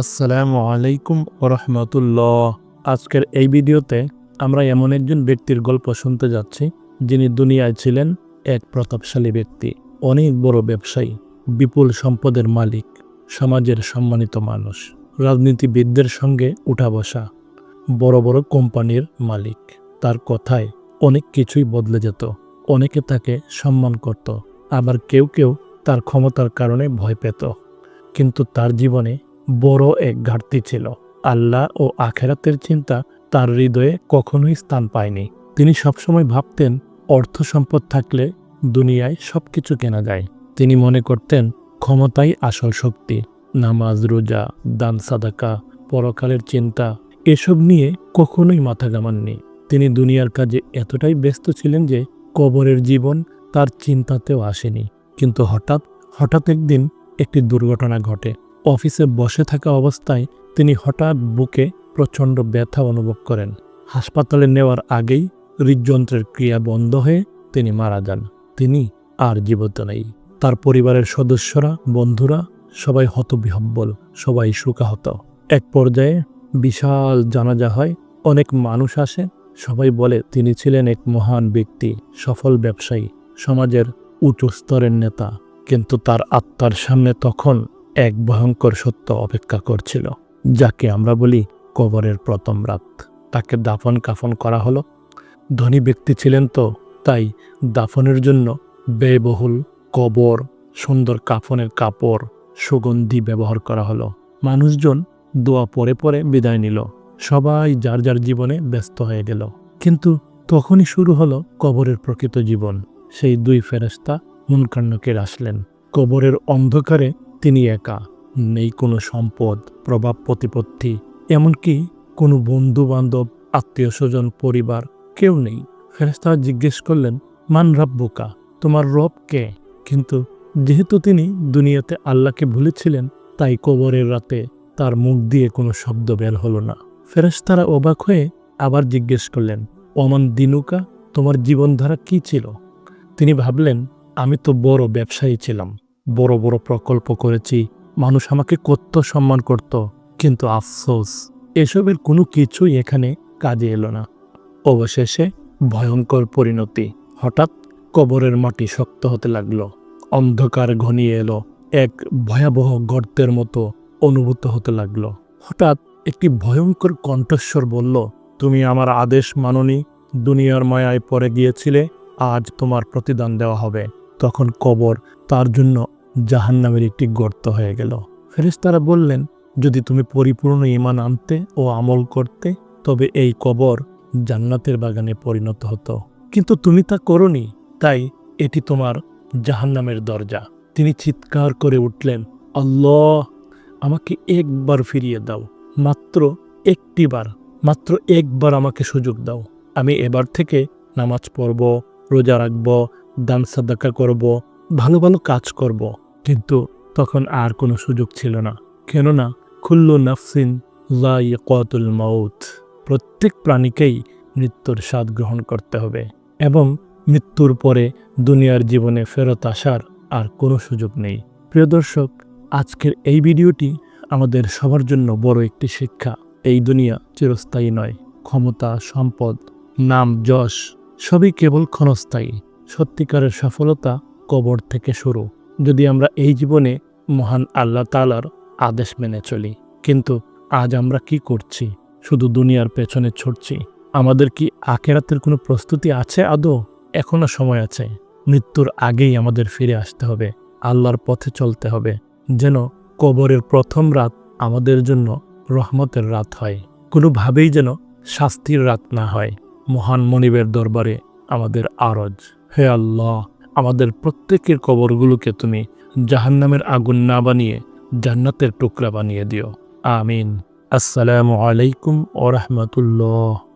আসসালামু আলাইকুম ওরহমতুল্লাহ আজকের এই ভিডিওতে আমরা এমন একজন ব্যক্তির গল্প শুনতে যাচ্ছি, যিনি দুনিয়ায় ছিলেন এক প্রতাপশালী ব্যক্তি, অনেক বড় ব্যবসায়ী, বিপুল সম্পদের মালিক, সমাজের সম্মানিত মানুষ, রাজনীতিবিদদের সঙ্গে উঠা বসা, বড় বড় কোম্পানির মালিক। তার কথায় অনেক কিছুই বদলে যেত, অনেকে তাকে সম্মান করত, আবার কেউ কেউ তার ক্ষমতার কারণে ভয় পেত। কিন্তু তার জীবনে বড় এক ঘাটতি ছিল। আল্লাহ ও আখেরাতের চিন্তা তার হৃদয়ে কখনোই স্থান পায়নি। তিনি সবসময় ভাবতেন, অর্থ সম্পদ থাকলে দুনিয়ায় সব কিছু কেনা যায়। তিনি মনে করতেন, ক্ষমতাই আসল শক্তি। নামাজ, রোজা, দান, সাদাকা, পরকালের চিন্তা, এসব নিয়ে কখনোই মাথা ঘামাননি। তিনি দুনিয়ার কাজে এতটাই ব্যস্ত ছিলেন যে কবরের জীবন তার চিন্তাতেও আসেনি। কিন্তু হঠাৎ হঠাৎ একদিন একটি দুর্ঘটনা ঘটে। অফিসে বসে থাকা অবস্থায় তিনি হঠাৎ বুকে প্রচণ্ড ব্যথা অনুভব করেন। হাসপাতালে নেওয়ার আগেই হৃদযন্ত্রের ক্রিয়া বন্ধ হয়ে তিনি মারা যান। তিনি আর জীবিত নেই। তার পরিবারের সদস্যরা, বন্ধুরা সবাই হতবিহব্বল, সবাই শোকাহত। এক পর্যায়ে বিশাল জানাজা হয়, অনেক মানুষ আসে, সবাই বলে তিনি ছিলেন এক মহান ব্যক্তি, সফল ব্যবসায়ী, সমাজের উঁচু স্তরের নেতা। কিন্তু তার আত্মার সামনে তখন এক ভয়ঙ্কর সত্য অপেক্ষা করছিল, যাকে আমরা বলি কবরের প্রথম রাত। তাকে দাফন কাফন করা হলো। ধনী ব্যক্তি ছিলেন তো, তাই দাফনের জন্য ব্যয়বহুল কবর, সুন্দর কাফনের কাপড়, সুগন্ধি ব্যবহার করা হলো। মানুষজন দোয়া পরে পরে বিদায় নিল। সবাই যার যার জীবনে ব্যস্ত হয়ে গেল। কিন্তু তখনই শুরু হলো কবরের প্রকৃত জীবন। সেই দুই ফেরেস্তা মুনকান্নকের আসলেন। কবরের অন্ধকারে তিনি একা, নেই কোনো সম্পদ, প্রভাব প্রতিপত্তি, এমনকি কোনো বন্ধু বান্ধব আত্মীয় স্বজন পরিবার কেউ নেই। ফেরেস্তারা জিজ্ঞেস করলেন, মান রাব্বুকা? তোমার রব কে? কিন্তু যেহেতু তিনি দুনিয়াতে আল্লাহকে ভুলেছিলেন, তাই কবরের রাতে তার মুখ দিয়ে কোনো শব্দ বের হলো না। ফেরেস্তারা অবাক হয়ে আবার জিজ্ঞেস করলেন অমান দিনুকা? তোমার জীবনধারা কি ছিল? তিনি ভাবলেন, আমি তো বড় ব্যবসায়ী ছিলাম। বড় বড় প্রকল্প করেছি। মানুষ আমাকে কত সম্মান করত, কিন্তু আফসোস, এসবের কোনো কিছুই এখানে কাজে এলো না। অবশেষে ভয়ঙ্কর পরিণতি, হঠাৎ কবরের মাটি শক্ত হতে লাগল। অন্ধকার ঘনিয়ে এলো, এক ভয়াবহ গর্তের মতো অনুভূত হতে লাগল। হঠাৎ একটি ভয়ঙ্কর কণ্ঠস্বর বলল, তুমি আমার আদেশ মাননি, দুনিয়ার মায়ায় পড়ে গিয়েছিলে, আজ তোমার প্রতিদান দেওয়া হবে। তখন কবর তার জন্য জাহান্নামের একটি গর্ত হয়ে গেল। ফেরেস্তারা বললেন, যদি তুমি পরিপূর্ণ ইমান আনতে ও আমল করতে, তবে এই কবর জান্নাতের বাগানে পরিণত হতো। কিন্তু তুমি তা করনি, তাই এটি তোমার জাহান্নামের দরজা। তিনি চিৎকার করে উঠলেন, আল্লাহ, আমাকে একবার ফিরিয়ে দাও, মাত্র একটিবার মাত্র একবার আমাকে সুযোগ দাও। আমি এবার থেকে নামাজ পড়ব, রোজা রাখব, দান সাদাকা করব, ভালো ভালো কাজ করব। কিন্তু তখন আর কোনো সুযোগ ছিল না। কেননা খুল্লু নাফসিন কতুল মাউত, প্রত্যেক প্রাণীকেই মৃত্যুর স্বাদ গ্রহণ করতে হবে এবং মৃত্যুর পরে দুনিয়ার জীবনে ফেরত আসার আর কোনো সুযোগ নেই। প্রিয় দর্শক, আজকের এই ভিডিওটি আমাদের সবার জন্য বড় একটি শিক্ষা। এই দুনিয়া চিরস্থায়ী নয়, ক্ষমতা, সম্পদ, নাম, যশ, সবই কেবল ক্ষণস্থায়ী। সত্যিকারের সফলতা কবর থেকে শুরু। যদি আমরা এই জীবনে মহান আল্লাহ তালার আদেশ মেনে চলি। কিন্তু আজ আমরা কি করছি? শুধু দুনিয়ার পেছনে ছুটছি। আমাদের কি আখেরাতের কোনো প্রস্তুতি আছে আদৌ? এখনও সময় আছে। মৃত্যুর আগেই আমাদের ফিরে আসতে হবে। আল্লাহর পথে চলতে হবে। যেন কবরের প্রথম রাত আমাদের জন্য রহমতের রাত হয়। কোনোভাবেই যেন শাস্তির রাত না হয়। মহান মনিবের দরবারে আমাদের আরজ। হে আল্লাহ! আমাদের প্রত্যেকের কবরগুলোকে তুমি জাহান্নামের আগুন না বানিয়ে জান্নাতের টুকরা বানিয়ে দিও। আমিন। আসসালামু আলাইকুম ও রহমতুল্লাহ।